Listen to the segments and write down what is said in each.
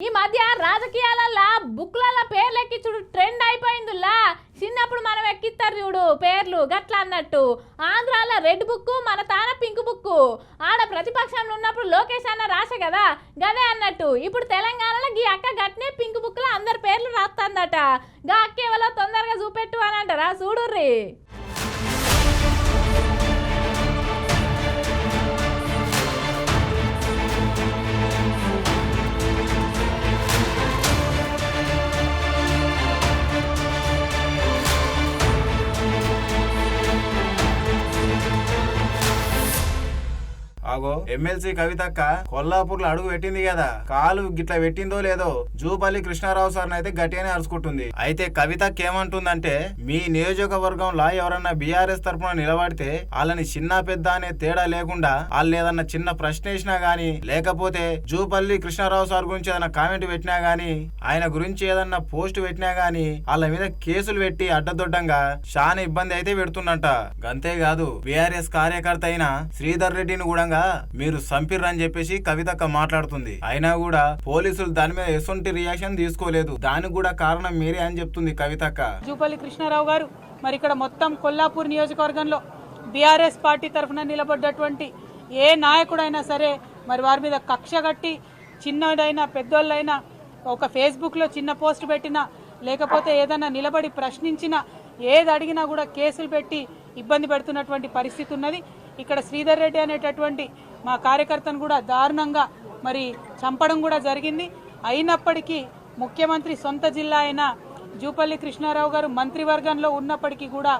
ఈ మధ్య రాజకీయాలల్లా బుక్లలో పేర్లు ఎక్కించుడు ట్రెండ్ అయిపోయిందిలా చిన్నప్పుడు మనం ఎక్కిస్తారు చూడు పేర్లు గట్ల అన్నట్టు. ఆంధ్రాలో రెడ్ బుక్ మన తాన పింక్ బుక్ ఆడ ప్రతిపక్షంలో ఉన్నప్పుడు లోకేష్ అన్న రాసే కదా? గదే అన్నట్టు. ఇప్పుడు తెలంగాణలో గీ అక్క గట్నే పింక్ బుక్లో అందరి పేర్లు రాస్తుందట గా అక్క ఎవరో తొందరగా చూపెట్టు అని అంటారా చూడుర్రి. ఆగో ఎమ్మెల్సీ కవితక్క కొల్లాపూర్లో అడుగు పెట్టింది కదా. కాలు గిట్ల పెట్టిందో లేదో జూపల్లి కృష్ణారావు సార్ అయితే గట్టిగానే అరుచుకుంటుంది. అయితే కవితక్క ఏమంటుందంటే మీ నియోజకవర్గంలో ఎవరన్నా బీఆర్ఎస్ తరఫున నిలబడితే వాళ్ళని చిన్న పెద్ద అనే తేడా లేకుండా వాళ్ళు ఏదన్నా చిన్న ప్రశ్న వేసినా గానీ లేకపోతే జూపల్లి కృష్ణారావు సార్ గురించి ఏదైనా కామెంట్ పెట్టినా గానీ ఆయన గురించి ఏదన్నా పోస్ట్ పెట్టినా గానీ వాళ్ళ మీద కేసులు పెట్టి అడ్డదొడ్డంగా చాలా ఇబ్బంది అయితే పెడుతున్నట అంతేకాదు బీఆర్ఎస్ కార్యకర్త అయిన శ్రీధర్ రెడ్డిని కూడా మీరు సంపిర్రని చెప్పేసి కవితక్క మాట్లాడుతుంది. అయినా కూడా పోలీసులు దాని మీద ఎసొంటి రియాక్షన్ తీసుకోలేదు. దానికి కూడా కారణం మీరే అని చెప్తుంది కవితక్క. జూపల్లి కృష్ణారావు గారు మరి ఇక్కడ మొత్తం కొల్లాపూర్ నియోజకవర్గంలో బీఆర్ఎస్ పార్టీ తరఫున నిలబడ్డటువంటి ఏ నాయకుడైనా సరే మరి వారి మీద కక్ష కట్టి చిన్నదైనా పెద్దోళ్ళైనా ఒక ఫేస్బుక్లో చిన్న పోస్ట్ పెట్టినా లేకపోతే ఏదైనా నిలబడి ప్రశ్నించినా ఏది అడిగినా కూడా కేసులు పెట్టి ఇబ్బంది పెడుతున్నటువంటి పరిస్థితి ఉన్నది. ఇక్కడ శ్రీధర్ రెడ్డి అనేటటువంటి మా కార్యకర్తను కూడా దారుణంగా మరి చంపడం కూడా జరిగింది. అయినప్పటికీ ముఖ్యమంత్రి సొంత జిల్లా అయిన జూపల్లి కృష్ణారావు గారు మంత్రివర్గంలో ఉన్నప్పటికీ కూడా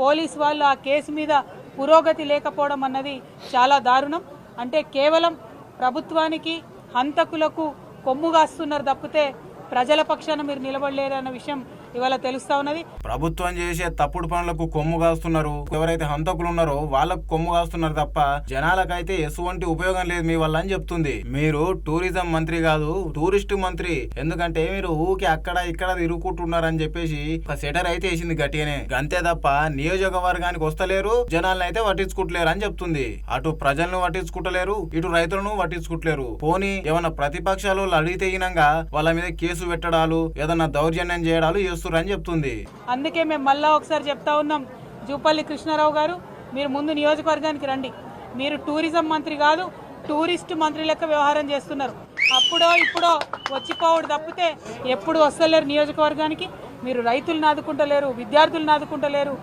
పోలీస్ వాళ్ళు ఆ కేసు మీద పురోగతి లేకపోవడం అన్నది చాలా దారుణం. అంటే కేవలం ప్రభుత్వానికి హంతకులకు కొమ్ముగాస్తున్నారు తప్పితే ప్రజల పక్షాన మీరు నిలబడలేరు అన్న విషయం ఇవాళ తెలుస్తా ఉన్నది. ప్రభుత్వం చేసే తప్పుడు పనులకు కొమ్ము కాస్తున్నారు. ఎవరైతే హంతకులు ఉన్నారో వాళ్ళకు కొమ్ము కాస్తున్నారు తప్ప జనాలకైతే ఎటువంటి ఉపయోగం లేదు మీ వల్ల అని చెప్తుంది. మీరు టూరిజం మంత్రి కాదు టూరిస్ట్ మంత్రి. ఎందుకంటే మీరు ఊకి అక్కడ ఇక్కడ తిరుగుకుంటున్నారని చెప్పేసి ఒక సెటర్ అయితే వేసింది గట్టిగానే. అంతే తప్ప నియోజకవర్గానికి వస్తలేరు జనాలను అయితే పట్టించుకుంటలేరు అని చెప్తుంది. అటు ప్రజలను పట్టించుకుంటలేరు ఇటు రైతులను పట్టించుకుంటలేరు. పోనీ ఏమన్నా ప్రతిపక్షాలు వాళ్ళు అడిగితే వాళ్ళ మీద కేసు పెట్టడాలు ఏదన్నా దౌర్జన్యం చేయడాలు చేస్తున్నారు. అని చెప్తుంది. అందుకే మేము మళ్ళా ఒకసారి చెప్తా ఉన్నాం. జూపల్లి కృష్ణారావు గారు మీరు ముందు నియోజకవర్గానికి రండి. మీరు టూరిజం మంత్రి కాదు టూరిస్ట్ మంత్రి లెక్క వ్యవహారం చేస్తున్నారు. అప్పుడో ఇప్పుడో వచ్చిపోవడు తప్పితే ఎప్పుడు వస్తలేరు నియోజకవర్గానికి. మీరు రైతులను ఆదుకుంటలేరు విద్యార్థులను ఆదుకుంటలేరు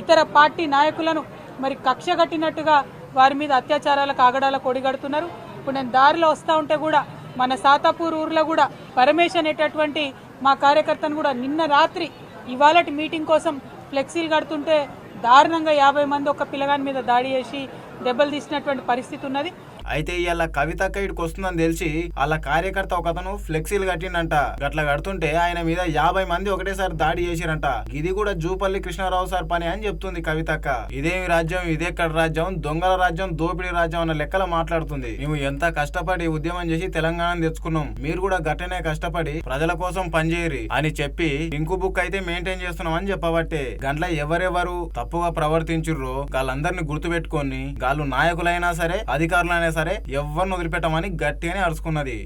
ఇతర పార్టీ నాయకులను మరి కక్ష కట్టినట్టుగా వారి మీద అత్యాచారాలకు ఆగడాలకు ఒడిగడుతున్నారు. ఇప్పుడు నేను దారిలో వస్తూ ఉంటే కూడా మన సాతాపూర్ ఊర్లో కూడా పరమేశ్ అనేటటువంటి మా కార్యకర్తను కూడా నిన్న రాత్రి ఇవాళటి మీటింగ్ కోసం ఫ్లెక్సీలు కడుతుంటే దారుణంగా యాభై మంది ఒక పిల్లగాని మీద దాడి చేసి దెబ్బలు తీసినటువంటి పరిస్థితి ఉన్నది. అయితే ఇవాళ కవితక్క ఇటుకు వస్తుందని తెలిసి వాళ్ళ కార్యకర్త ఒక అతను ఫ్లెక్సీలు కట్టిండంట. గట్ల కడుతుంటే ఆయన మీద యాభై మంది ఒకటేసారి దాడి చేసిరంట. ఇది కూడా జూపల్లి కృష్ణారావు సార్ పని అని చెప్తుంది కవితక్క ఇదేమి రాజ్యం ఇదేక్కడ రాజ్యం దొంగల రాజ్యం దోపిడీ రాజ్యం అన్న లెక్కల మాట్లాడుతుంది. మేము ఎంత కష్టపడి ఉద్యమం చేసి తెలంగాణ తెచ్చుకున్నాం. మీరు కూడా గట్టనే కష్టపడి ప్రజల కోసం పనిచేయరి అని చెప్పి ఇంకు బుక్ అయితే మెయింటైన్ చేస్తున్నాం అని చెప్పబట్టే. గంట్ల ఎవరెవరు తప్పుగా ప్రవర్తించుర్రో వాళ్ళందరినీ గుర్తుపెట్టుకొని వాళ్ళు నాయకులైనా సరే అధికారులైనా సరే ఎవరిని వదిలిపెట్టమని గట్టిగానే అరుచుకున్నది.